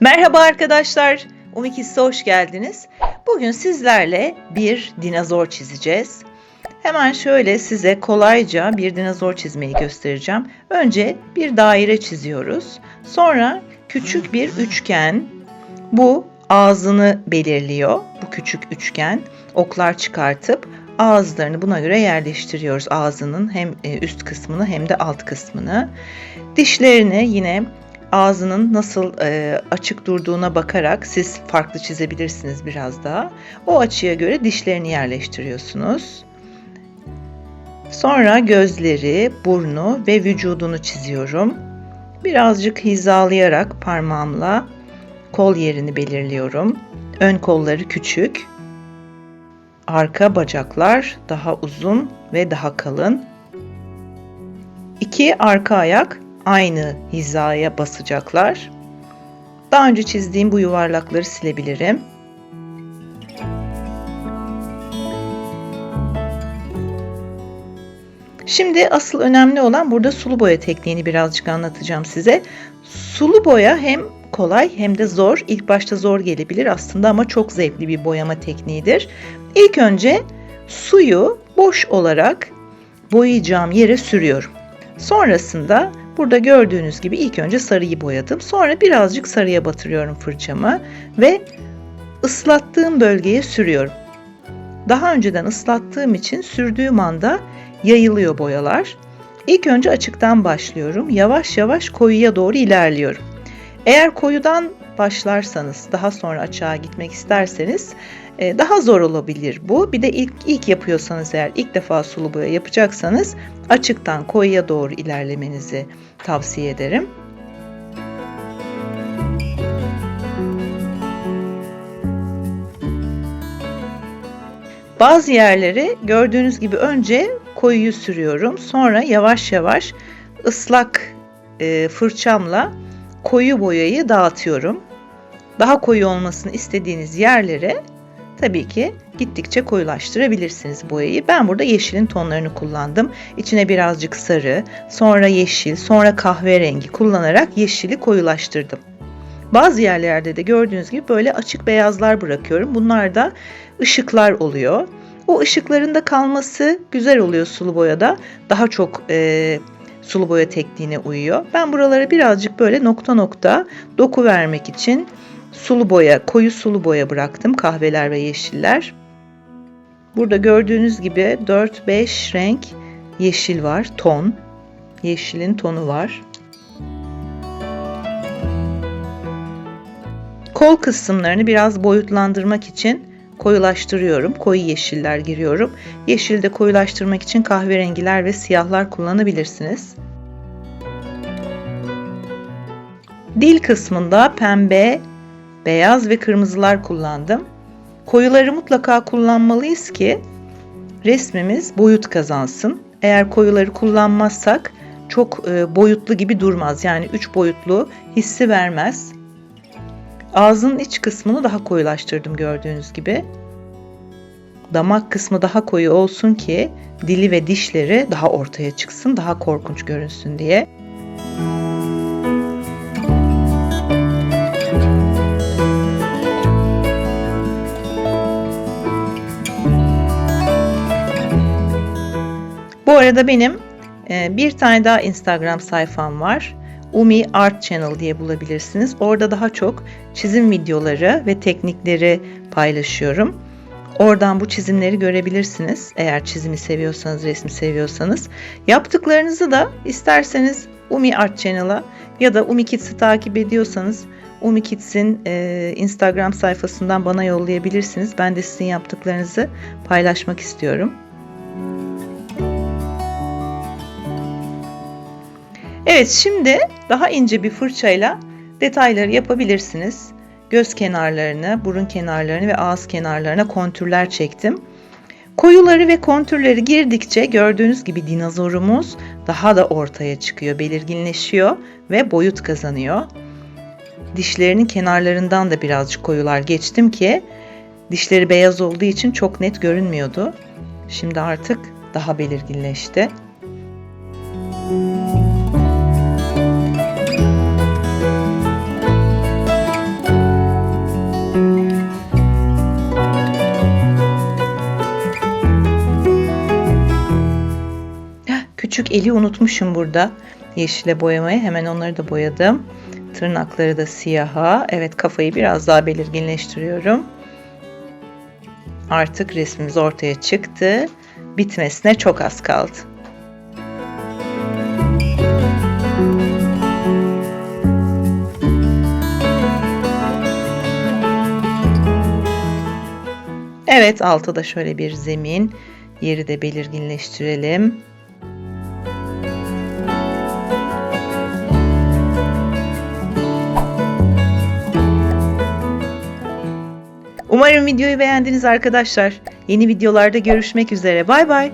Merhaba arkadaşlar. Umikiss'e hoş geldiniz. Bugün sizlerle bir dinozor çizeceğiz. Hemen şöyle size kolayca bir dinozor çizmeyi göstereceğim. Önce bir daire çiziyoruz. Sonra küçük bir üçgen. Bu ağzını belirliyor. Bu küçük üçgen. Oklar çıkartıp ağızlarını buna göre yerleştiriyoruz. Ağzının hem e, üst kısmını hem de alt kısmını. Dişlerini yine ağzının nasıl e, açık durduğuna bakarak siz farklı çizebilirsiniz biraz daha. O açıya göre dişlerini yerleştiriyorsunuz. Sonra gözleri, burnu ve vücudunu çiziyorum. Birazcık hizalayarak parmağımla kol yerini belirliyorum. Ön kolları küçük. Arka bacaklar daha uzun ve daha kalın. İki arka ayak aynı hizaya basacaklar. Daha önce çizdiğim bu yuvarlakları silebilirim. Şimdi asıl önemli olan burada sulu boya tekniğini birazcık anlatacağım size. Sulu boya hem kolay hem de zor. İlk başta zor gelebilir aslında ama çok zevkli bir boyama tekniğidir. İlk önce suyu boş olarak boyayacağım yere sürüyorum. Sonrasında burada gördüğünüz gibi ilk önce sarıyı boyadım. Sonra birazcık sarıya batırıyorum fırçamı ve ıslattığım bölgeye sürüyorum. Daha önceden ıslattığım için sürdüğüm anda yayılıyor boyalar. İlk önce açıktan başlıyorum. Yavaş yavaş koyuya doğru ilerliyorum. Eğer koyudan başlarsanız, daha sonra açığa gitmek isterseniz e, daha zor olabilir bu. Bir de ilk ilk yapıyorsanız eğer ilk defa sulu boya yapacaksanız açıktan koyuya doğru ilerlemenizi tavsiye ederim. Bazı yerleri gördüğünüz gibi önce koyuyu sürüyorum. Sonra yavaş yavaş ıslak e, fırçamla koyu boyayı dağıtıyorum. Daha koyu olmasını istediğiniz yerlere tabii ki gittikçe koyulaştırabilirsiniz boyayı. Ben burada yeşilin tonlarını kullandım. İçine birazcık sarı, sonra yeşil, sonra kahverengi kullanarak yeşili koyulaştırdım. Bazı yerlerde de gördüğünüz gibi böyle açık beyazlar bırakıyorum. Bunlar da ışıklar oluyor. O ışıkların da kalması güzel oluyor sulu boyada. Daha çok e, sulu boya tekniğine uyuyor. Ben buralara birazcık böyle nokta nokta doku vermek için sulu boya, koyu sulu boya bıraktım. Kahveler ve yeşiller. Burada gördüğünüz gibi 4-5 renk yeşil var, ton. Yeşilin tonu var. Kol kısımlarını biraz boyutlandırmak için koyulaştırıyorum. Koyu yeşiller giriyorum. Yeşilde koyulaştırmak için kahverengiler ve siyahlar kullanabilirsiniz. Dil kısmında pembe, beyaz ve kırmızılar kullandım. Koyuları mutlaka kullanmalıyız ki resmimiz boyut kazansın. Eğer koyuları kullanmazsak çok e, boyutlu gibi durmaz. Yani üç boyutlu hissi vermez. Ağzın iç kısmını daha koyulaştırdım gördüğünüz gibi. Damak kısmı daha koyu olsun ki dili ve dişleri daha ortaya çıksın, daha korkunç görünsün diye. Arada benim e, bir tane daha Instagram sayfam var. Umi Art Channel diye bulabilirsiniz. Orada daha çok çizim videoları ve teknikleri paylaşıyorum. Oradan bu çizimleri görebilirsiniz. Eğer çizimi seviyorsanız, resmi seviyorsanız. Yaptıklarınızı da isterseniz Umi Art Channel'a ya da Umi Kids'i takip ediyorsanız Umi Kids'in e, Instagram sayfasından bana yollayabilirsiniz. Ben de sizin yaptıklarınızı paylaşmak istiyorum. Evet şimdi daha ince bir fırçayla detayları yapabilirsiniz. Göz kenarlarını, burun kenarlarını ve ağız kenarlarına kontürler çektim. Koyuları ve kontürleri girdikçe gördüğünüz gibi dinozorumuz daha da ortaya çıkıyor, belirginleşiyor ve boyut kazanıyor. Dişlerinin kenarlarından da birazcık koyular geçtim ki dişleri beyaz olduğu için çok net görünmüyordu. Şimdi artık daha belirginleşti. Küçük eli unutmuşum burada. Yeşile boyamayı hemen onları da boyadım. Tırnakları da siyaha. Evet kafayı biraz daha belirginleştiriyorum. Artık resmimiz ortaya çıktı. Bitmesine çok az kaldı. Evet altta da şöyle bir zemin. Yeri de belirginleştirelim. Umarım videoyu beğendiniz arkadaşlar. Yeni videolarda görüşmek üzere. Bay bay.